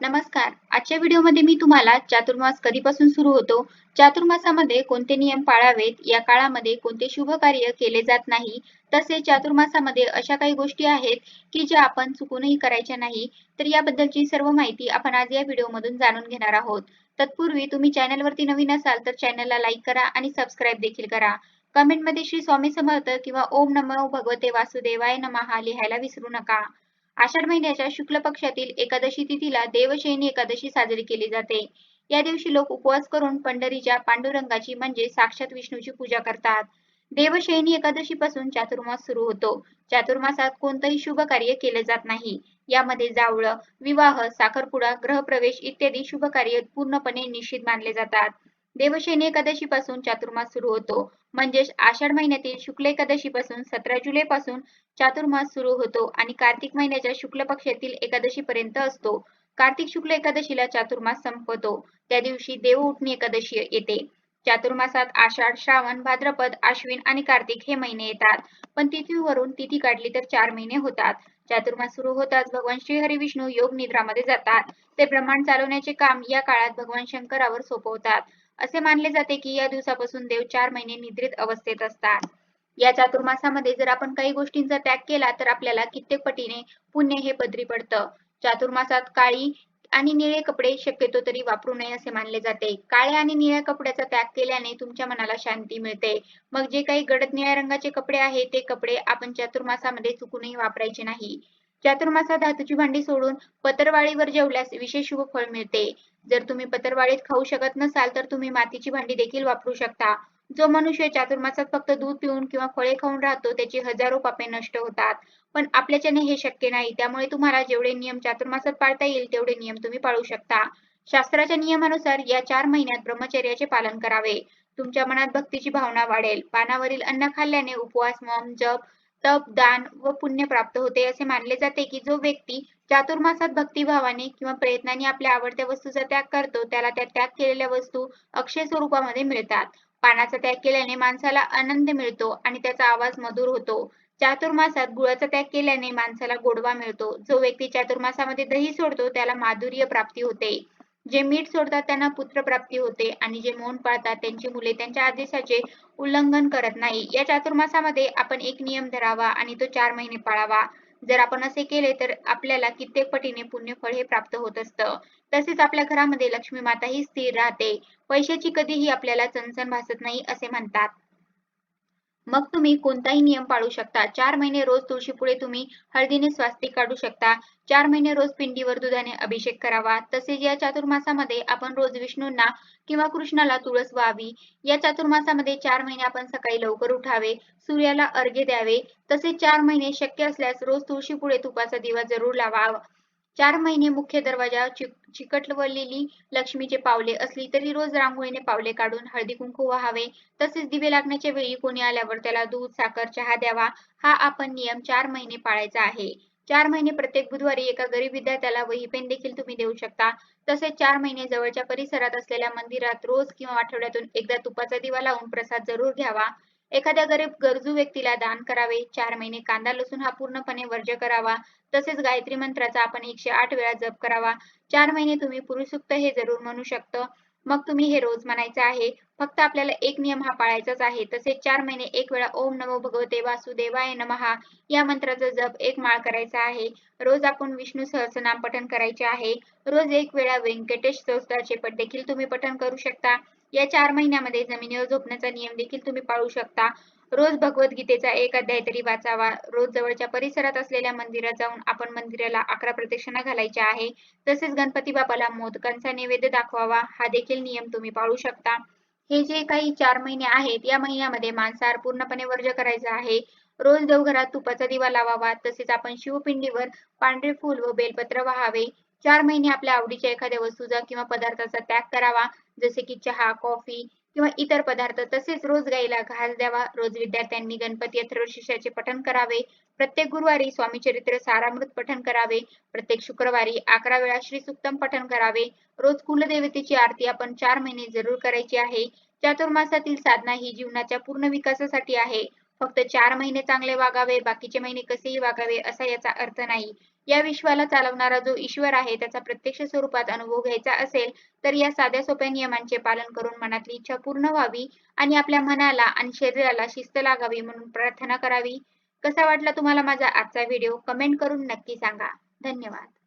नमस्कार. आजच्या व्हिडिओमध्ये मी तुम्हाला चातुर्मास कधीपासून सुरू होतो? चातुर्मासामध्ये कोणते नियम पाळावेत? या काळामध्ये कोणते शुभ कार्य केले जात नाही? तसेच चातुर्मासामध्ये अशा काही गोष्टी आहेत की ज्या आपण चुकूनही करायच्या नाही? तर याबद्दलची सर्व माहिती आपण आज या व्हिडिओमधून जाणून घेणार आहोत. तत्पूर्वी तुम्ही चॅनलवरती नवीन असाल तर चॅनलला लाईक करा आणि सबस्क्राईब देखील करा. कमेंटमध्ये श्री स्वामी समर्थ किंवा ओम नमो भगवते वासुदेवाय नमः लिहायला विसरू नका. आषाढ महिन्याच्या शुक्ल पक्षातील एकादशी तिथीला देवशयनी एकादशी साजरी केली जाते. या दिवशी लोक उपवास करून पंढरीच्या पांडुरंगाची म्हणजे साक्षात विष्णूची पूजा करतात. देवशयनी एकादशी पासून चातुर्मास सुरू होतो. चातुर्मासात कोणतंही शुभ कार्य केले जात नाही. यामध्ये जावळ विवाह साखरपुडा ग्रहप्रवेश इत्यादी शुभ कार्य पूर्णपणे निश्चित मानले जातात. देवशयनी एकादशी पासून चातुर्मास सुरू होतो. म्हणजेच आषाढ महिन्यातील शुक्ल एकादशी पासून सतरा जुलै पासून चातुर्मास सुरू होतो आणि कार्तिक महिन्याच्या शुक्ल पक्षातील एकादशी पर्यंत असतो. कार्तिक शुक्ल एकादशीला चातुर्मास संपतो. त्या दिवशी देव उठणी एकादशी येते. चातुर्मासात आषाढ श्रावण भाद्रपद आश्विन आणि कार्तिक हे महिने येतात. पण तिथीवरून तिथी काढली तर चार महिने होतात. चातुर्मास सुरू होताच भगवान श्री हरी विष्णू योग निद्रामध्ये जातात. ते ब्रह्मांड चालवण्याचे काम या काळात भगवान शंकरावर सोपवतात. असे मानले जाते की या दिवसापासून देव चार महिने निद्रित अवस्थेत असतात. या चातुर्मासामध्ये जर आपण काही गोष्टींचा त्याग केला तर आपल्याला कित्येक पटीने पुण्य हे पदरी पडतं. चातुर्मासात काळी आणि निळे कपडे शक्यतो तरी वापरू नये असे मानले जाते. काळ्या आणि निळ्या कपड्याचा त्याग केल्याने तुमच्या मनाला शांती मिळते. मग जे काही गडद निळ्या रंगाचे कपडे आहे ते कपडे आपण चातुर्मासामध्ये चुकूनही वापरायचे नाही. चातुर्मासात धातूची भांडी सोडून पत्रवाळीवर जेवल्यास विशेष शुभ फळ मिळते. जर तुम्ही पत्रवाळीत खाऊ शकत नसाल तर तुम्ही मातीची भांडी देखील वापरू शकता. जो मनुष्य चातुर्मासात फक्त दूध पिऊन किंवा फळे खाऊन राहतो त्याची हजारो पापे नष्ट होतात. पण आपल्याच्याने हे शक्य नाही. त्यामुळे तुम्हाला जेवढे नियम चातुर्मासात पाळता येईल तेवढे नियम तुम्ही पाळू शकता. शास्त्राच्या नियमानुसार या चार महिन्यात ब्रह्मचर्याचे पालन करावे. तुमच्या मनात भक्तीची भावना वाढेल. पानावरील अन्न खाल्ल्याने उपवास मम जप तप दान व पुण्य प्राप्त होते असे मानले जाते की जो व्यक्ती चातुर्मासात भक्तिभावाने किंवा प्रयत्नाने आपल्या आवडत्या वस्तूचा त्याग करतो त्याला त्या त्याग केलेल्या वस्तू अक्षय स्वरूपामध्ये मिळतात. पानाचा त्याग केल्याने माणसाला आनंद मिळतो आणि त्याचा आवाज मधुर होतो. चातुर्मासात गुळाचा त्याग केल्याने माणसाला गोडवा मिळतो. जो व्यक्ती चातुर्मासामध्ये दही सोडतो त्याला माधुर्य प्राप्ती होते. जे मीठ सोडतात त्यांना पुत्र प्राप्ती होते आणि जे मौन पाळतात त्यांची मुले त्यांच्या आदेशाचे उल्लंघन करत नाही. या चातुर्मासामध्ये आपण एक नियम धरावा आणि तो चार महिने पाळावा. जर आपण असे केले तर आपल्याला कित्येक पटीने पुण्यफळ हे प्राप्त होत असतं. तसेच आपल्या घरामध्ये लक्ष्मी माता ही स्थिर राहते. पैशाची कधीही आपल्याला चणचण भासत नाही असे म्हणतात. मग तुम्ही कोणताही नियम पाळू शकता. चार महिने रोज तुळशीपुढे तुम्ही हळदीने स्वास्तिक काढू शकता. चार महिने रोज पिंडीवर दुधाने अभिषेक करावा. तसेच या चातुर्मासामध्ये आपण रोज विष्णूंना किंवा कृष्णाला तुळस व्हावी. या चातुर्मासामध्ये चार महिने आपण सकाळी लवकर उठावे. सूर्याला अर्घ्य द्यावे. तसेच चार महिने शक्य असल्यास रोज तुळशीपुढे तुपाचा दिवा जरूर लावावा चार महिने मुख्य दरवाजा चिकटवलेली लक्ष्मीचे पावले असली तरी रोज रांगोळीने पावले काढून हळदी कुंकू व्हावे. तसेच दिवे लागण्याच्या वेळी कोणी आल्यावर त्याला दूध साखर चहा द्यावा. हा आपण नियम चार महिने पाळायचा आहे. चार महिने प्रत्येक बुधवारी एका गरीब विद्यार्थ्याला वही पेन देखील तुम्ही देऊ शकता. तसेच चार महिने जवळच्या परिसरात असलेल्या मंदिरात रोज किंवा आठवड्यातून एकदा तुपाचा दिवा लावून प्रसाद जरूर घ्यावा. एखाद्या गरीब गरजू व्यक्तीला दान करावे चार महिने कांदा लसूण हा पूर्णपणे वर्ज्य करावा तसेच गायत्री मंत्राचा आपण एकशे आठ वेळा जप करावा. चार महिने तुम्ही पुरुषुक्त हे जरूर म्हणू शकतं. मग तुम्ही हे रोज म्हणायचं आहे फक्त आपल्याला एक नियम हा पाळायचाच आहे. तसेच चार महिने एक वेळा ओम नमो भगवते वासुदेवाय नमहा या मंत्राचा जप एक माळ करायचा आहे. रोज आपण विष्णू सहस्रनाम पठण करायचे आहे. रोज एक वेळा व्यंकटेश संस्थाचे पट देखील तुम्ही पठण करू शकता. या चार महिन्यामध्ये जमिनीवर झोपण्याचा नियम देखील तुम्ही पाळू शकता. रोज भगवद्गीतेचा एक अध्याय तरी वाचावा. रोज जवळच्या परिसरात असलेल्या मंदिरात जाऊन आपण मंदिराला अकरा प्रदक्षिणा घालायच्या आहे. तसेच गणपती बाबाला मोदकांचा नैवेद्य दाखवावा. हा देखील नियम तुम्ही पाळू शकता. हे जे काही चार महिने आहेत या महिन्यामध्ये मांसाहार पूर्णपणे वर्ज करायचा आहे. रोज देवघरात तुपाचा दिवा लावावा तसेच आपण शिवपिंडीवर पांढरे फूल व बेलपत्र वाहावे. चार महिने आपल्या आवडीच्या एखाद्या वस्तूचा किंवा पदार्थाचा त्याग करावा जसे की चहा कॉफी किंवा इतर पदार्थ तसेच रोज गाईला घास द्यावा. रोज विद्यार्थ्यांनी गणपती अथर्वशीर्षाचे पठण करावे. प्रत्येक गुरुवारी स्वामी चरित्र सारामृत पठण करावे. प्रत्येक शुक्रवारी अकरा वेळा श्री सुक्तम पठण करावे. रोज कुलदेवतेची आरती आपण चार महिने जरूर करायची आहे. चातुर्मासातील साधना ही जीवनाच्या पूर्ण विकासासाठी आहे. फक्त चार महिने चांगले वागावे बाकीचे महिने कसेही वागावे असा याचा अर्थ नाही. या विश्वाला चालवणारा जो ईश्वर आहे त्याचा प्रत्यक्ष स्वरूपात अनुभव घ्यायचा असेल तर या साध्या सोप्या नियमांचे पालन करून मनातली इच्छा पूर्ण व्हावी आणि आपल्या मनाला आणि शरीराला शिस्त लागावी म्हणून प्रार्थना करावी. कसा वाटला तुम्हाला माझा आजचा व्हिडिओ? कमेंट करून नक्की सांगा. धन्यवाद.